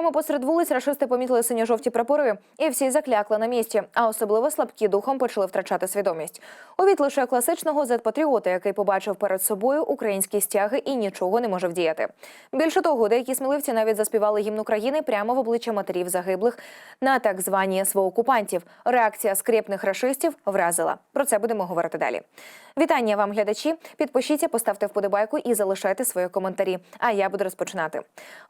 Прямо посеред вулиць рашисти помітили синьо-жовті прапори, і всі заклякли на місці. А особливо слабкі духом почали втрачати свідомість. Увід лише класичного зет-патріота, який побачив перед собою українські стяги і нічого не може вдіяти. Більше того, деякі сміливці навіть заспівали гімн України прямо в обличчя матерів загиблих на так звані СВО-окупантів. Реакція скрепних рашистів вразила. Про це будемо говорити далі. Вітання вам, глядачі. Підпишіться, поставте вподобайку і залишайте свої коментарі. А я буду розпочинати.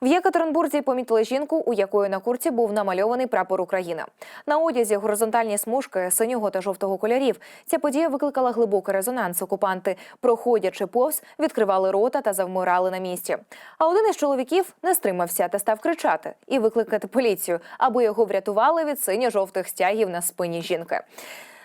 В Єкатеринбурзі помітили жінку, у якої на курці був намальований прапор України. На одязі горизонтальні смужки синього та жовтого кольорів. Ця подія викликала глибокий резонанс. Окупанти, проходячи повз, відкривали рота та завмирали на місці. А один із чоловіків не стримався та став кричати і викликати поліцію, аби його врятували від синьо-жовтих стягів на спині жінки.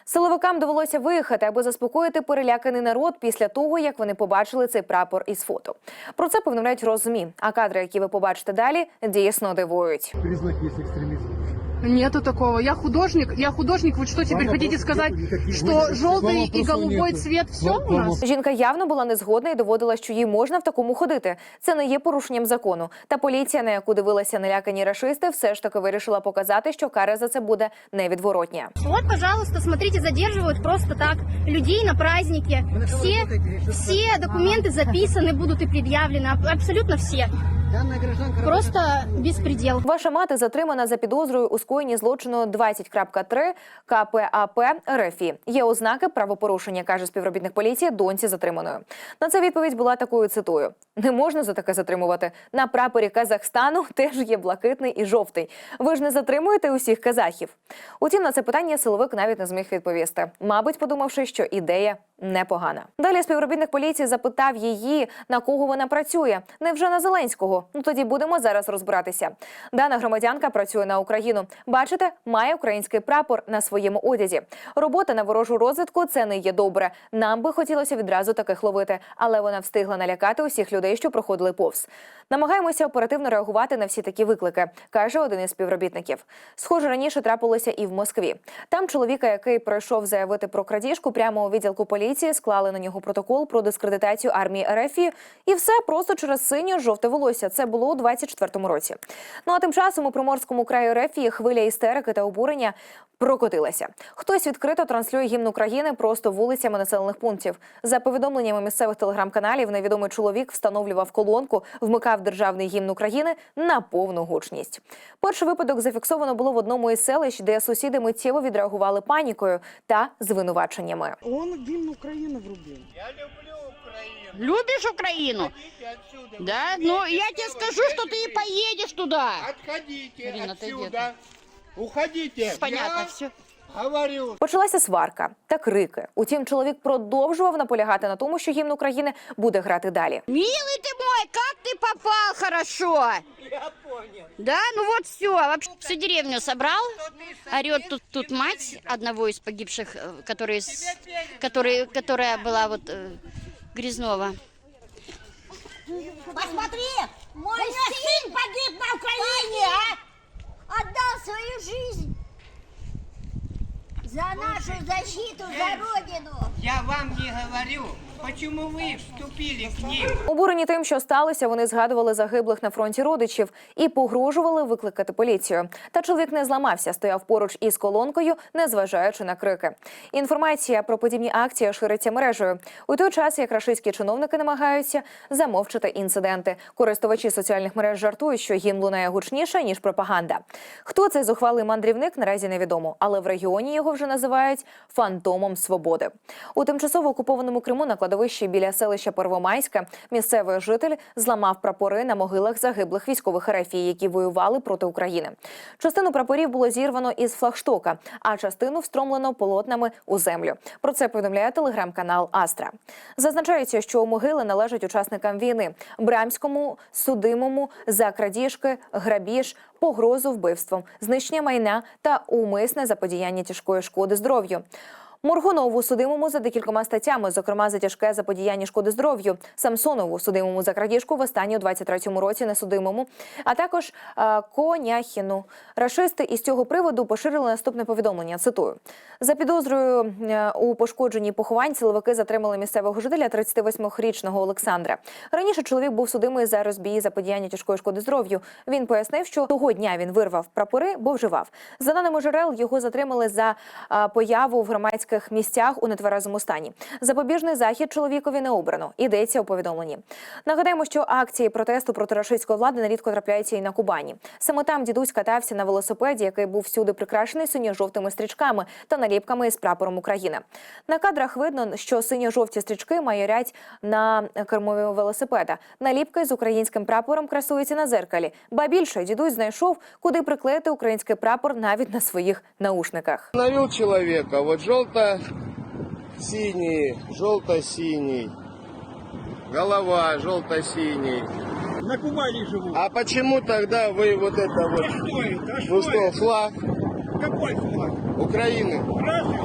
Силовикам довелося виїхати, аби заспокоїти переляканий народ після того, як вони побачили цей прапор із фото. Про це повідомляють розмі. А кадри, які ви побачите далі, дійсно дивують. признаки экстремизма. Нету такого. Я художник. Я художник. Вы что теперь Ладно, хотите просто сказать, никаких что вопросов- желтый и вопросов голубой нету. цвет все Вам- у нас? вам- Жінка явно була незгодна і доводила, що їй можна в такому ходити. Це не є порушенням закону. Та поліція, на яку дивилися налякані рашисти, все ж таки вирішила показати, що кара за це буде невідворотня. Вот, пожалуйста, смотрите, задерживают просто так людей на празднике. Все, все документы записаны будут и предъявлены, аб- абсолютно все. Просто беспредел. Ваша мати затримана за підозрою у скоєнні злочину 20.3 КПАП РФІ. Є ознаки правопорушення, каже співробітник поліції доньці затриманої. На це відповідь була такою цитую: не можна за таке затримувати. На прапорі Казахстану теж є блакитний і жовтий. Ви ж не затримуєте усіх казахів. Утім, на це питання силовик навіть не зміг відповісти. Мабуть, подумавши, що ідея непогана. Далі співробітник поліції запитав її, на кого вона працює. Невже на Зеленського? Ну тоді будемо зараз розбиратися. Дана громадянка працює на Україну. Бачите, має український прапор на своєму одязі. Робота на ворожу розвідку це не є добре. Нам би хотілося відразу таких ловити, але вона встигла налякати усіх людей, що проходили повз. Намагаємося оперативно реагувати на всі такі виклики, каже один із співробітників. Схоже, раніше трапилося і в Москві. Там чоловіка, який пройшов заявити про крадіжку, прямо у відділку поліції склали на нього протокол про дискредитацію армії РФ. І все просто через синє жовте волосся. Це було у 24-му році. Ну а тим часом у приморському краю Рефії хвиля істерики та обурення прокотилася. Хтось відкрито транслює гімн України просто вулицями населених пунктів. За повідомленнями місцевих телеграм-каналів, невідомий чоловік встановлював колонку, вмикав державний гімн України на повну гучність. Перший випадок зафіксовано було в одному із селищ, де сусіди миттєво відреагували панікою та звинуваченнями. Он гимн Украины врубил. Я люблю Украину. Любишь Украину? Отходите отсюда. Да? Вы Ну, имеете я тебе право скажу, что ты и говорить. поедешь туда. Отходите Ирина, отойди отсюда. Уходите. Понятно, Я все. говорю. Почалася сварка та крики. Утім, чоловік продовжував наполягати на тому, що гімн України буде грати далі. Милый ты мой, как ты попал хорошо. Я понял. Да, ну вот все. Вообще всю деревню собрал. Орет тут, тут мать одного из погибших, э, который, с- который, которая была вот э, Грязнова. Посмотри, мой сын погиб на Украине, а? За нашу защиту, за Родину. Я вам не говорю, почему вы вступили к ним. Обурені тим, що сталося, вони згадували загиблих на фронті родичів і погрожували викликати поліцію. Та чоловік не зламався, стояв поруч із колонкою, незважаючи на крики. Інформація про подібні акції шириться мережею. У той час, як рашистські чиновники намагаються замовчати інциденти. Користувачі соціальних мереж жартують, що гімн лунає гучніше ніж пропаганда. Хто цей зухвалий мандрівник, наразі невідомо, але в регіоні його вже називають фантомом свободи. У тимчасово окупованому Криму на кладовищі біля селища Первомайське місцевий житель зламав прапори на могилах загиблих військових РФІ, які воювали проти України. Частину прапорів було зірвано із флагштока, а частину встромлено полотнами у землю. Про це повідомляє телеграм-канал Астра. Зазначається, що могили належать учасникам війни Брамському, судимому за крадіжки, грабіж, погрозу вбивством, знищення майна та умисне заподіяння тяжкої шкоди здоров'ю. Моргунову судимому за декількома статтями, зокрема за тяжке заподіяння шкоди здоров'ю, Самсонову судимому за крадіжку в останню у 23-му році несудимому, а також е, Коняхіну. Рашисти із цього приводу поширили наступне повідомлення. Цитую за підозрою е, у пошкодженні поховань. Силовики затримали місцевого жителя 38-річного Олександра. Раніше чоловік був судимий за розбій заподіяння тяжкої шкоди здоров'ю. Він пояснив, що того дня він вирвав прапори, бо вживав. За даними джерел, його затримали за а, появу в громадських місцях у нетверезому стані. Запобіжний захід чоловікові не обрано. Йдеться у повідомленні. Нагадаємо, що акції протесту проти рашистської влади нерідко трапляються і на Кубані. Саме там дідусь катався на велосипеді, який був всюди прикрашений синьо-жовтими стрічками та наліпками із прапором України. На кадрах видно, що синьо-жовті стрічки майорять на кермові велосипеда. Наліпки з українським прапором красуються на зеркалі. Ба більше дідусь знайшов, куди приклеїти український прапор навіть на своїх наушниках. Остановил человека, вот желто-синий, желто-синий, голова желто-синий. На Кубани живу. А почему тогда вы вот это вот, Что это? А ну что что, это? флаг Какой флаг? Украины? Разве?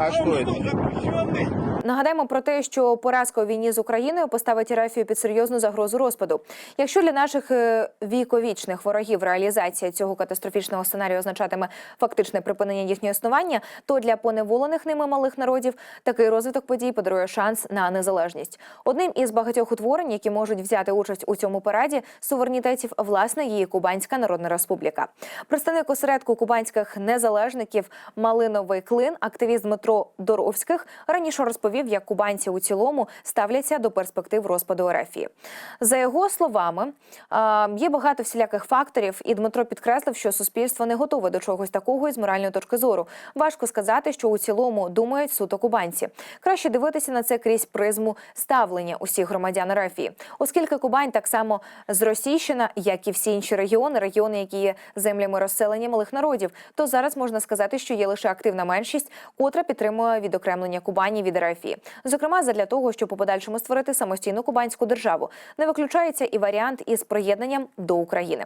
А что, запрещенный? Нагадаємо про те, що поразка у війні з Україною поставить Рафію під серйозну загрозу розпаду. Якщо для наших е, віковічних ворогів реалізація цього катастрофічного сценарію означатиме фактичне припинення їхнього існування, то для поневолених ними малих народів такий розвиток подій подарує шанс на незалежність. Одним із багатьох утворень, які можуть взяти участь у цьому параді суверенітетів, власне, її Кубанська Народна Республіка. Представник осередку кубанських незалежників Малиновий клин, активіст Дмитро Доровських, раніше розповів, як кубанці у цілому ставляться до перспектив розпаду Ерефії. За його словами, є багато всіляких факторів, і Дмитро підкреслив, що суспільство не готове до чогось такого із моральної точки зору. Важко сказати, що у цілому думають суто кубанці. Краще дивитися на це крізь призму ставлення усіх громадян Ерефії, оскільки Кубань так само зросійщена, як і всі інші регіони, регіони, які є землями розселення малих народів, то зараз можна сказати, що є лише активна меншість, котра підтримує відокремлення Кубані від Ерефії. Зокрема, задля того, щоб у подальшому створити самостійну кубанську державу, не виключається і варіант із приєднанням до України.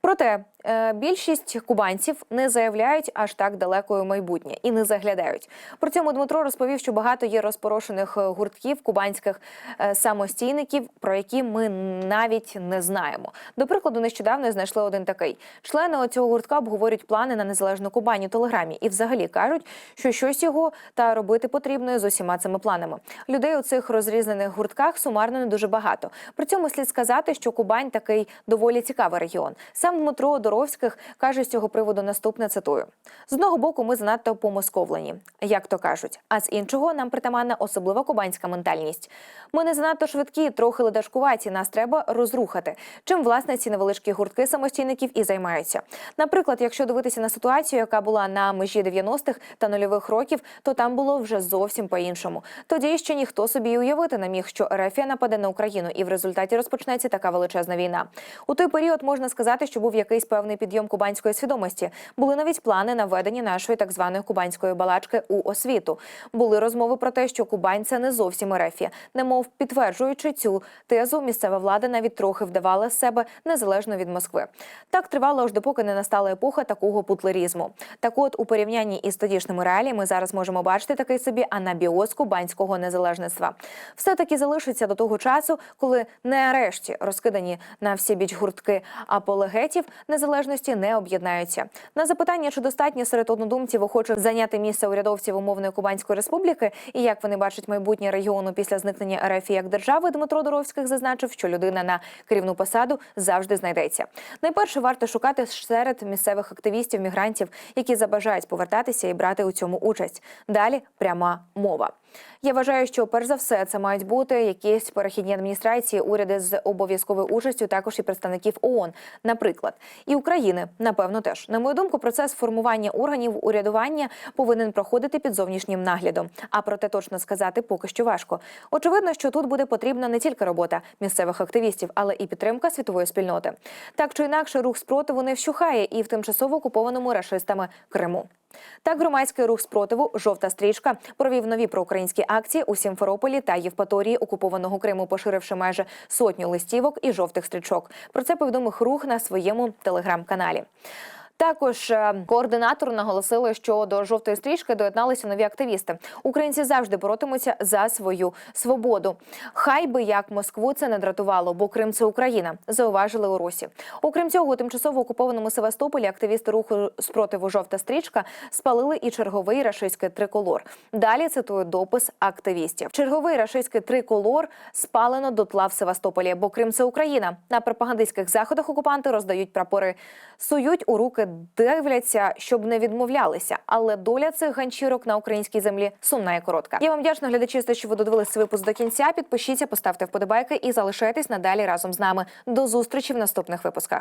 Проте е, більшість кубанців не заявляють аж так далекою майбутнє і не заглядають. При цьому Дмитро розповів, що багато є розпорошених е, гуртків кубанських е, самостійників, про які ми навіть не знаємо. До прикладу, нещодавно знайшли один такий. Члени цього гуртка обговорюють плани на незалежну Кубань у телеграмі і взагалі кажуть, що щось його та робити потрібно з усіма цими планами. Людей у цих розрізнених гуртках сумарно не дуже багато. При цьому слід сказати, що Кубань такий доволі цікавий регіон. Сам Дмитро Доровських каже з цього приводу наступне цитую: з одного боку, ми занадто помосковлені, як то кажуть, а з іншого нам притаманна особлива кубанська ментальність. Ми не занадто швидкі, трохи ледашкуваті. Нас треба розрухати. Чим власне ці невеличкі гуртки самостійників і займаються. Наприклад, якщо дивитися на ситуацію, яка була на межі 90-х та нульових років, то там було вже зовсім по-іншому. Тоді ще ніхто собі уявити не міг, що Ерефія нападе на Україну, і в результаті розпочнеться така величезна війна. У той період можна сказати, що був якийсь певний підйом кубанської свідомості. Були навіть плани на введення нашої так званої кубанської балачки у освіту. Були розмови про те, що Кубань це не зовсім Ерефія. Немов підтверджуючи цю тезу, місцева влада навіть трохи вдавала з себе незалежно від Москви. Так тривало аж допоки не настала епоха такого путлерізму. Так от у порівнянні із тодішніми реаліями зараз можемо бачити такий собі анабіоз кубанського незалежництва. Все таки залишиться до того часу, коли нарешті розкидані на всі біч гуртки апологетів незалежності не об'єднаються. На запитання, чи достатньо серед однодумців охочих зайняти місце урядовців умовної Кубанської республіки і як вони бачать майбутнє регіону після зникнення РФ як держави, Дмитро Доровських зазначив, що людина на керівну посаду завжди знайдеться. Найперше варто шукати серед місцевих активістів, мігрантів, які забажають повертатися і брати у цьому участь. Далі пряма мова. Я вважаю, що перш за все це мають бути якісь перехідні адміністрації, уряди з обов'язковою участю, також і представників ООН, наприклад, і України, напевно, теж на мою думку, процес формування органів урядування повинен проходити під зовнішнім наглядом. А проте точно сказати поки що важко. Очевидно, що тут буде потрібна не тільки робота місцевих активістів, але і підтримка світової спільноти. Так чи інакше, рух спротиву не вщухає і в тимчасово окупованому рашистами Криму. Так, громадський рух спротиву Жовта стрічка провів нові проукраїнські акції у Сімферополі та Євпаторії окупованого Криму, поширивши майже сотню листівок і жовтих стрічок. Про це повідомив рух на своєму телеграм-каналі. Також е, координатор наголосили, що до жовтої стрічки доєдналися нові активісти. Українці завжди боротимуться за свою свободу. Хай би як Москву це не дратувало, бо Крим це Україна. Зауважили у Русі. Окрім цього, у тимчасово окупованому Севастополі активісти руху спротиву жовта стрічка спалили і черговий рашистський триколор. Далі цитую допис активістів. Черговий рашистський триколор спалено дотла в Севастополі, бо Крим це Україна. На пропагандистських заходах окупанти роздають прапори, сують у руки, дивляться, щоб не відмовлялися. Але доля цих ганчірок на українській землі сумна і коротка. Я вам вдячна глядачі, за що ви додивилися випуск до кінця. Підпишіться, поставте вподобайки і залишайтесь надалі разом з нами. До зустрічі в наступних випусках.